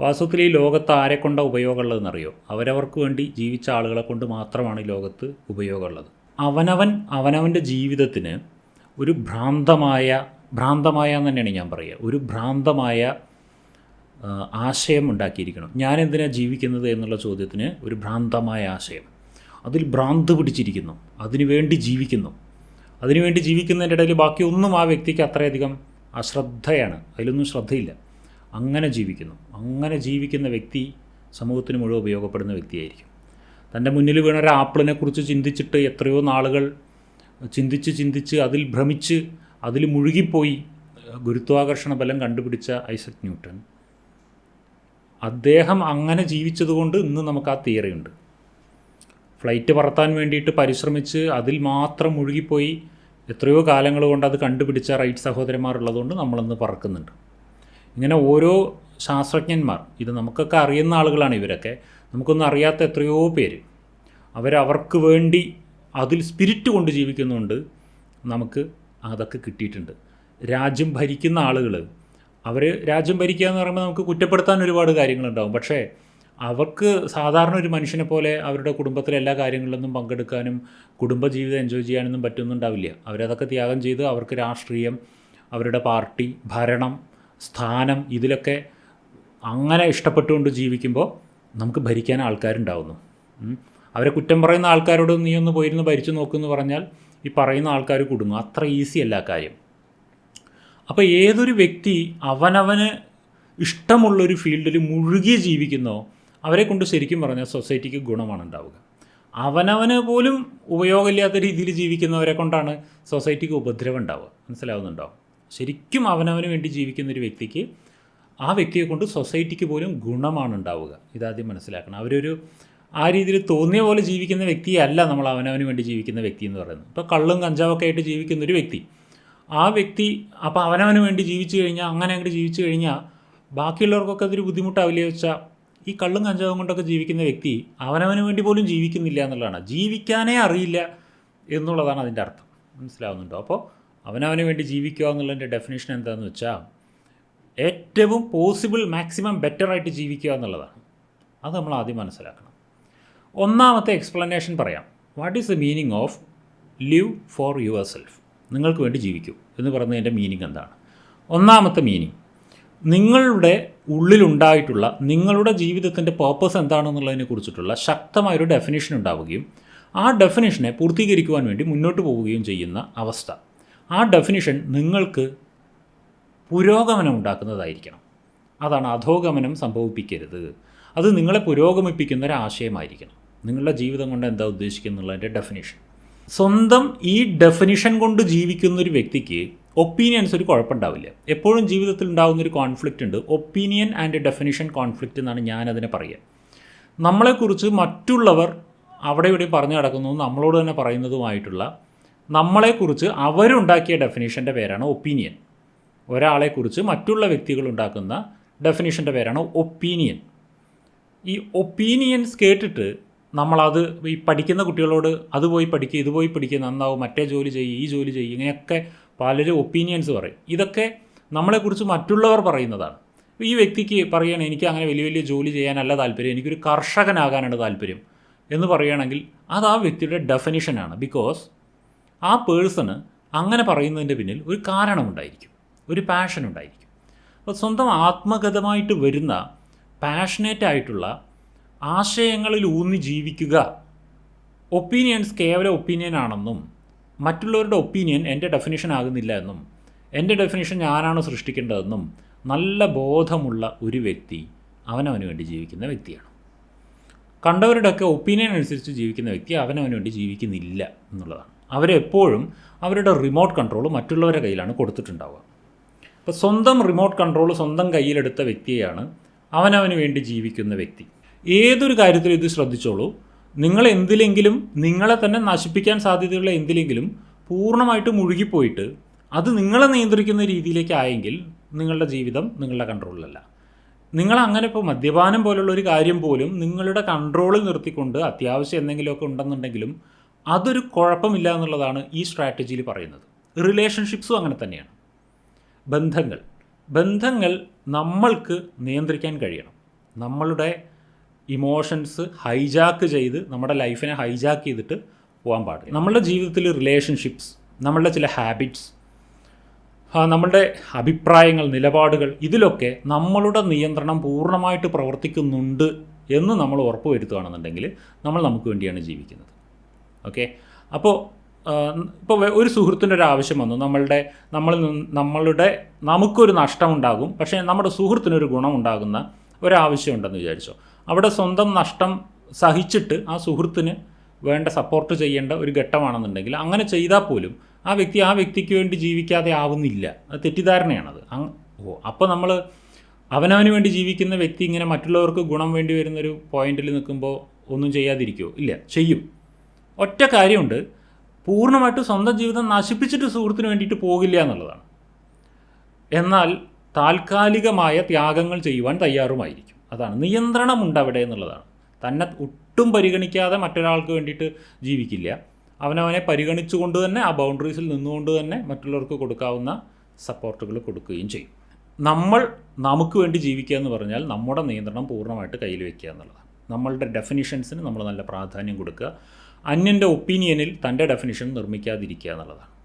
വാസ്തവത്തിൽ ഈ ലോകത്ത് ആരെ കൊണ്ട ഉപയോഗമുള്ളതെന്നറിയോ? അവരവർക്ക് വേണ്ടി ജീവിച്ച ആളുകളെ കൊണ്ട് മാത്രമാണ് ഈ ലോകത്ത് ഉപയോഗമുള്ളത്. അവനവൻ അവനവന്റെ ജീവിതത്തിന് ഒരു ഭ്രാന്തമായ ഭ്രാന്തമായ എന്ന് തന്നെയാണ് ഞാൻ പറയുക. ഒരു ഭ്രാന്തമായ ആശയം ഉണ്ടാക്കിയിരിക്കണം. ഞാൻ എന്തിനാണ് ജീവിക്കുന്നത് എന്നുള്ള ചോദ്യത്തിന് ഒരു ഭ്രാന്തമായ ആശയം. അതിൽ ഭ്രാന്ത് പിടിച്ചിരിക്കുന്നു. അതിനുവേണ്ടി ജീവിക്കുന്നു. അതിനുവേണ്ടി ജീവിക്കുന്നതിന്റെ ഇടയിൽ ബാക്കിയൊന്നും ആ വ്യക്തിക്ക് അത്രയധികം അശ്രദ്ധയാണ്. അതിലൊന്നും ശ്രദ്ധയില്ല. അങ്ങനെ ജീവിക്കുന്നു. അങ്ങനെ ജീവിക്കുന്ന വ്യക്തി സമൂഹത്തിന് മുഴുവൻ ഉപയോഗപ്പെടുന്ന വ്യക്തിയായിരിക്കും. തന്റെ മുന്നിൽ വീണ ഒരു ആപ്പിളിനെ കുറിച്ച് ചിന്തിച്ചിട്ട് എത്രയോ നാളുകൾ ചിന്തിച്ച് ചിന്തിച്ച് അതിൽ ഭ്രമിച്ച് അതിൽ മുഴുകിപ്പോയി ഗുരുത്വാകർഷണ ബലം കണ്ടുപിടിച്ച ഐസക് ന്യൂട്ടൺ അദ്ദേഹം അങ്ങനെ ജീവിച്ചതുകൊണ്ട് ഇന്ന് നമുക്ക് ആ തിയറി ഉണ്ട്. ഫ്ലൈറ്റ് പറത്താൻ വേണ്ടിയിട്ട് പരിശ്രമിച്ച് അതിൽ മാത്രം മുഴുകിപ്പോയി എത്രയോ കാലങ്ങൾ കൊണ്ട് അത് കണ്ടുപിടിച്ച റൈറ്റ് സഹോദരന്മാരുള്ളതുകൊണ്ട് നമ്മളിന്ന് പറക്കുന്നുണ്ട്. ഇങ്ങനെ ഓരോ ശാസ്ത്രജ്ഞന്മാർ ഇത് നമുക്കൊക്കെ അറിയുന്ന ആളുകളാണ് ഇവരൊക്കെ നമുക്കൊന്നും അറിയാത്ത എത്രയോ പേര്. അവരവർക്ക് വേണ്ടി അതിൽ സ്പിരിറ്റ് കൊണ്ട് ജീവിക്കുന്നുണ്ട് നമുക്ക് അതൊക്കെ കിട്ടിയിട്ടുണ്ട്. രാജ്യം ഭരിക്കുന്ന ആളുകൾ അവർ രാജ്യം ഭരിക്കുക എന്ന് പറയുമ്പോൾ നമുക്ക് കുറ്റപ്പെടുത്താൻ ഒരുപാട് കാര്യങ്ങളുണ്ടാവും. പക്ഷേ അവർക്ക് സാധാരണ ഒരു മനുഷ്യനെ പോലെ അവരുടെ കുടുംബത്തിലെ എല്ലാ കാര്യങ്ങളിലൊന്നും പങ്കെടുക്കാനും കുടുംബജീവിതം എൻജോയ് ചെയ്യാനൊന്നും പറ്റുന്നുണ്ടാവില്ല. അവരതൊക്കെ ത്യാഗം ചെയ്ത് അവർക്ക് രാഷ്ട്രീയം അവരുടെ പാർട്ടി ഭരണം സ്ഥാനം ഇതിലൊക്കെ അങ്ങനെ ഇഷ്ടപ്പെട്ടുകൊണ്ട് ജീവിക്കുമ്പോൾ നമുക്ക് ഭരിക്കാൻ ആൾക്കാരുണ്ടാവുന്നു. അവരെ കുറ്റം പറയുന്ന ആൾക്കാരോട് നീ ഒന്ന് പോയിരുന്ന് ഭരിച്ചു നോക്കുമെന്ന് പറഞ്ഞാൽ ഈ പറയുന്ന ആൾക്കാർ കുടുങ്ങും അത്ര ഈസി അല്ല കാര്യം. അപ്പോൾ ഏതൊരു വ്യക്തി അവനവന് ഇഷ്ടമുള്ളൊരു ഫീൽഡിൽ മുഴുകി ജീവിക്കുന്നോ അവരെ കൊണ്ട് ശരിക്കും പറഞ്ഞാൽ സൊസൈറ്റിക്ക് ഗുണമാണ് ഉണ്ടാവുക. അവനവന് പോലും ഉപയോഗമില്ലാത്ത രീതിയിൽ ജീവിക്കുന്നവരെ കൊണ്ടാണ് സൊസൈറ്റിക്ക് ഉപദ്രവം ഉണ്ടാവുക. മനസ്സിലാവുന്നുണ്ടോ? ശരിക്കും അവനവന് വേണ്ടി ജീവിക്കുന്ന ഒരു വ്യക്തിക്ക് ആ വ്യക്തിയെ കൊണ്ട് സൊസൈറ്റിക്ക് പോലും ഗുണമാണ് ഉണ്ടാവുക. ഇതാദ്യം മനസ്സിലാക്കണം. അവരൊരു ആ രീതിയിൽ തോന്നിയ പോലെ ജീവിക്കുന്ന വ്യക്തിയല്ല നമ്മൾ അവനവന് വേണ്ടി ജീവിക്കുന്ന വ്യക്തി എന്ന് പറയുന്നത്. ഇപ്പോൾ കള്ളും കഞ്ചാവൊക്കെ ആയിട്ട് ജീവിക്കുന്ന ഒരു വ്യക്തി. ആ വ്യക്തി അപ്പോൾ അവനവന് വേണ്ടി ജീവിച്ചു കഴിഞ്ഞാൽ അങ്ങനെ അങ്ങോട്ട് ജീവിച്ചു കഴിഞ്ഞാൽ ബാക്കിയുള്ളവർക്കൊക്കെ അതൊരു ബുദ്ധിമുട്ടാവില്ലേ വെച്ചാൽ ഈ കള്ളും കഞ്ചാവും കൊണ്ടൊക്കെ ജീവിക്കുന്ന വ്യക്തി അവനവന് വേണ്ടി പോലും ജീവിക്കുന്നില്ല എന്നുള്ളതാണ്. ജീവിക്കാനേ അറിയില്ല എന്നുള്ളതാണ് അതിന്റെ അർത്ഥം. മനസ്സിലാവുന്നുണ്ടോ? അപ്പോൾ അവനവന് വേണ്ടി ജീവിക്കുക എന്നുള്ളതിന്റെ ഡെഫിനേഷൻ എന്താണെന്ന് വെച്ചാൽ ഏറ്റവും പോസിബിൾ മാക്സിമം ബെറ്ററായിട്ട് ജീവിക്കുക എന്നുള്ളതാണ്. അത് നമ്മൾ ആദ്യം മനസ്സിലാക്കണം. ഒന്നാമത്തെ എക്സ്പ്ലനേഷൻ പറയാം. What is the meaning of live for yourself നിങ്ങൾക്ക് വേണ്ടി ജീവിക്കൂ എന്ന് പറയുന്നതിന്റെ മീനിങ് എന്താണ്? ഒന്നാമത്തെ മീനിങ് നിങ്ങളുടെ ഉള്ളിലുണ്ടായിട്ടുള്ള നിങ്ങളുടെ ജീവിതത്തിന്റെ പേർപ്പസ് എന്താണെന്നുള്ളതിനെ കുറിച്ചിട്ടുള്ള ശക്തമായൊരു ഡെഫിനേഷൻ ഉണ്ടാവുകയും ആ ഡെഫിനേഷനെ പൂർത്തീകരിക്കുവാൻ വേണ്ടി മുന്നോട്ട് പോവുകയും ചെയ്യുന്ന അവസ്ഥ. ആ ഡെഫിനിഷൻ നിങ്ങൾക്ക് പുരോഗമനം ഉണ്ടാക്കുന്നതായിരിക്കണം. അതാണ് അധോഗമനം സംഭവിപ്പിക്കരുത്. അത് നിങ്ങളെ പുരോഗമിപ്പിക്കുന്ന ഒരു ആശയമായിരിക്കണം നിങ്ങളുടെ ജീവിതം കൊണ്ട് എന്താ ഉദ്ദേശിക്കുന്നുള്ളതിന്റെ ഡെഫിനിഷൻ സ്വന്തം ഈ ഡെഫിനിഷൻ കൊണ്ട് ജീവിക്കുന്ന ഒരു വ്യക്തിക്ക് ഒപ്പീനിയൻസ് ഒരു കുഴപ്പമുണ്ടാവില്ല. എപ്പോഴും ജീവിതത്തിൽ ഉണ്ടാകുന്ന ഒരു കോൺഫ്ലിക്റ്റ് ഉണ്ട്. ഒപ്പീനിയൻ ആൻഡ് ഡെഫിനിഷൻ കോൺഫ്ലിക്റ്റ് എന്നാണ് ഞാനതിനെ പറയുക. നമ്മളെക്കുറിച്ച് മറ്റുള്ളവർ അവിടെ ഇവിടെ പറഞ്ഞു നടക്കുന്നു നമ്മളോട് തന്നെ പറയുന്നതുമായിട്ടുള്ള നമ്മളെക്കുറിച്ച് അവരുണ്ടാക്കിയ ഡെഫിനേഷന്റെ പേരാണ് ഒപ്പീനിയൻ ഒരാളെക്കുറിച്ച് മറ്റുള്ള വ്യക്തികൾ ഉണ്ടാക്കുന്ന ഡെഫിനേഷന്റെ പേരാണ് ഒപ്പീനിയൻ ഈ ഒപ്പീനിയൻസ് കേട്ടിട്ട് നമ്മളത് ഈ പഠിക്കുന്ന കുട്ടികളോട് അത് പോയി പഠിക്കുക ഇത് പോയി പഠിക്കുക നന്നാവും മറ്റേ ജോലി ചെയ്യും ഈ ജോലി ചെയ്യും ഇങ്ങനെയൊക്കെ പലരും ഒപ്പീനിയൻസ് പറയും. ഇതൊക്കെ നമ്മളെക്കുറിച്ച് മറ്റുള്ളവർ പറയുന്നതാണ്. ഈ വ്യക്തിക്ക് പറയുകയാണ് എനിക്ക് അങ്ങനെ വലിയ വലിയ ജോലി ചെയ്യാനല്ല താല്പര്യം എനിക്കൊരു കർഷകനാകാനാണ് താല്പര്യം എന്ന് പറയുകയാണെങ്കിൽ അത് ആ വ്യക്തിയുടെ ഡെഫിനിഷനാണ് ബിക്കോസ് ആ പേഴ്സണ് അങ്ങനെ പറയുന്നതിന്റെ പിന്നിൽ ഒരു കാരണമുണ്ടായിരിക്കും ഒരു പാഷൻ ഉണ്ടായിരിക്കും അപ്പോൾ സ്വന്തം ആത്മഗതമായിട്ട് വരുന്ന പാഷനേറ്റ് ആയിട്ടുള്ള ആശയങ്ങളിൽ ഊന്നി ജീവിക്കുക ഒപ്പീനിയൻസ് കേവല ഒപ്പീനിയൻ ആണെന്നും മറ്റുള്ളവരുടെ ഒപ്പീനിയൻ എന്റെ ഡെഫിനിഷൻ ആകുന്നില്ല എന്നും എന്റെ ഡെഫിനിഷൻ ഞാനാണ് സൃഷ്ടിക്കേണ്ടതെന്നും നല്ല ബോധമുള്ള ഒരു വ്യക്തി അവനവന് വേണ്ടി ജീവിക്കുന്ന വ്യക്തിയാണ്. കണ്ടവരുടെയൊക്കെ ഒപ്പീനിയൻ അനുസരിച്ച് ജീവിക്കുന്ന വ്യക്തി അവനവന് വേണ്ടി ജീവിക്കുന്നില്ല എന്നുള്ളതാണ്. അവരെപ്പോഴും അവരുടെ റിമോട്ട് കൺട്രോൾ മറ്റുള്ളവരുടെ കയ്യിലാണ് കൊടുത്തിട്ടുണ്ടാവുക. അപ്പോൾ സ്വന്തം റിമോട്ട് കൺട്രോൾ സ്വന്തം കയ്യിലെടുത്ത വ്യക്തിയാണ് അവനവന് വേണ്ടി ജീവിക്കുന്ന വ്യക്തി. ഏതൊരു കാര്യത്തിലും ഇത് ശ്രദ്ധിച്ചോളൂ. നിങ്ങൾ എന്തിലെങ്കിലും നിങ്ങളെ തന്നെ നശിപ്പിക്കാൻ സാധ്യതയുള്ള എന്തിലെങ്കിലും പൂർണമായിട്ട് മുഴുകിപ്പോയിട്ട് അത് നിങ്ങളെ നിയന്ത്രിക്കുന്ന രീതിയിലേക്കായെങ്കിൽ നിങ്ങളുടെ ജീവിതം നിങ്ങളുടെ കൺട്രോളിലല്ല നിങ്ങൾ അങ്ങനെ ഇപ്പോൾ മദ്യപാനം പോലുള്ള ഒരു കാര്യം പോലും നിങ്ങളുടെ കൺട്രോളിൽ നിർത്തിക്കൊണ്ട് അത്യാവശ്യം എന്തെങ്കിലുമൊക്കെ ഉണ്ടെന്നുണ്ടെങ്കിലും അതൊരു കുഴപ്പമില്ല എന്നുള്ളതാണ് ഈ സ്ട്രാറ്റജിയിൽ പറയുന്നത്. റിലേഷൻഷിപ്സും അങ്ങനെ തന്നെയാണ്. ബന്ധങ്ങൾ. ബന്ധങ്ങൾ നമ്മൾക്ക് നിയന്ത്രിക്കാൻ കഴിയണം. നമ്മളുടെ ഇമോഷൻസ് ഹൈജാക്ക് ചെയ്ത് നമ്മുടെ ലൈഫിനെ ഹൈജാക്ക് ചെയ്തിട്ട് പോകാൻ പാടില്ല. നമ്മളുടെ ജീവിതത്തിൽ റിലേഷൻഷിപ്സ് നമ്മളുടെ ചില ഹാബിറ്റ്സ് നമ്മളുടെ അഭിപ്രായങ്ങൾ നിലപാടുകൾ ഇതിലൊക്കെ നമ്മളുടെ നിയന്ത്രണം പൂർണമായിട്ട് പ്രവർത്തിക്കുന്നുണ്ട് എന്ന് നമ്മൾ ഉറപ്പ് വരുത്തുകയാണെന്നുണ്ടെങ്കിൽ നമ്മൾ നമുക്ക് വേണ്ടിയാണ് ജീവിക്കുന്നത്. ഓക്കെ? അപ്പോൾ ഇപ്പോൾ ഒരു സുഹൃത്തിന്റെ ഒരു ആവശ്യം വന്നു. നമ്മളുടെ നമ്മളിൽ നമ്മളുടെ നമുക്കൊരു നഷ്ടമുണ്ടാകും. പക്ഷേ നമ്മുടെ സുഹൃത്തിനൊരു ഗുണമുണ്ടാകുന്ന ഒരാവശ്യം ഉണ്ടെന്ന് വിചാരിച്ചോ. അവിടെ സ്വന്തം നഷ്ടം സഹിച്ചിട്ട് ആ സുഹൃത്തിന് വേണ്ട സപ്പോർട്ട് ചെയ്യേണ്ട ഒരു ഘട്ടമാണെന്നുണ്ടെങ്കിൽ അങ്ങനെ ചെയ്താൽ പോലും ആ വ്യക്തി ആ വ്യക്തിക്ക് വേണ്ടി ജീവിക്കാതെ ആവുന്നില്ല. അത് തെറ്റിദ്ധാരണയാണത്. ഓ അപ്പോൾ നമ്മൾ അവനവന് വേണ്ടി ജീവിക്കുന്ന വ്യക്തി ഇങ്ങനെ മറ്റുള്ളവർക്ക് ഗുണം വേണ്ടി വരുന്നൊരു പോയിന്റിൽ നിൽക്കുമ്പോൾ ഒന്നും ചെയ്യാതിരിക്കുമോ ഇല്ല ചെയ്യും. ഒറ്റ കാര്യമുണ്ട്. പൂർണമായിട്ട് സ്വന്തം ജീവിതം നശിപ്പിച്ചിട്ട് സുഹൃത്തിന് വേണ്ടിയിട്ട് പോകില്ല എന്നുള്ളതാണ്. എന്നാൽ താൽക്കാലികമായ ത്യാഗങ്ങൾ ചെയ്യുവാൻ തയ്യാറുമായിരിക്കും. അതാണ് നിയന്ത്രണമുണ്ട് അവിടെ എന്നുള്ളതാണ്. തന്നെ ഒട്ടും പരിഗണിക്കാതെ മറ്റൊരാൾക്ക് വേണ്ടിയിട്ട് ജീവിക്കില്ല. അവനവനെ പരിഗണിച്ചുകൊണ്ട് തന്നെ ആ ബൗണ്ടറീസിൽ നിന്നുകൊണ്ട് തന്നെ മറ്റുള്ളവർക്ക് കൊടുക്കാവുന്ന സപ്പോർട്ടുകൾ കൊടുക്കുകയും ചെയ്യും. നമ്മൾ നമുക്ക് വേണ്ടി ജീവിക്കുക എന്ന് പറഞ്ഞാൽ നമ്മുടെ നിയന്ത്രണം പൂർണമായിട്ട് കയ്യിൽ വയ്ക്കുക എന്നുള്ളതാണ്. നമ്മളുടെ ഡെഫിനിഷൻസിന് നമ്മൾ നല്ല പ്രാധാന്യം കൊടുക്കുക. അന്യന്റെ ഒപ്പീനിയനിൽ തന്റെ ഡെഫിനിഷൻ നിർമ്മിക്കാതിരിക്കുക എന്നുള്ളതാണ്.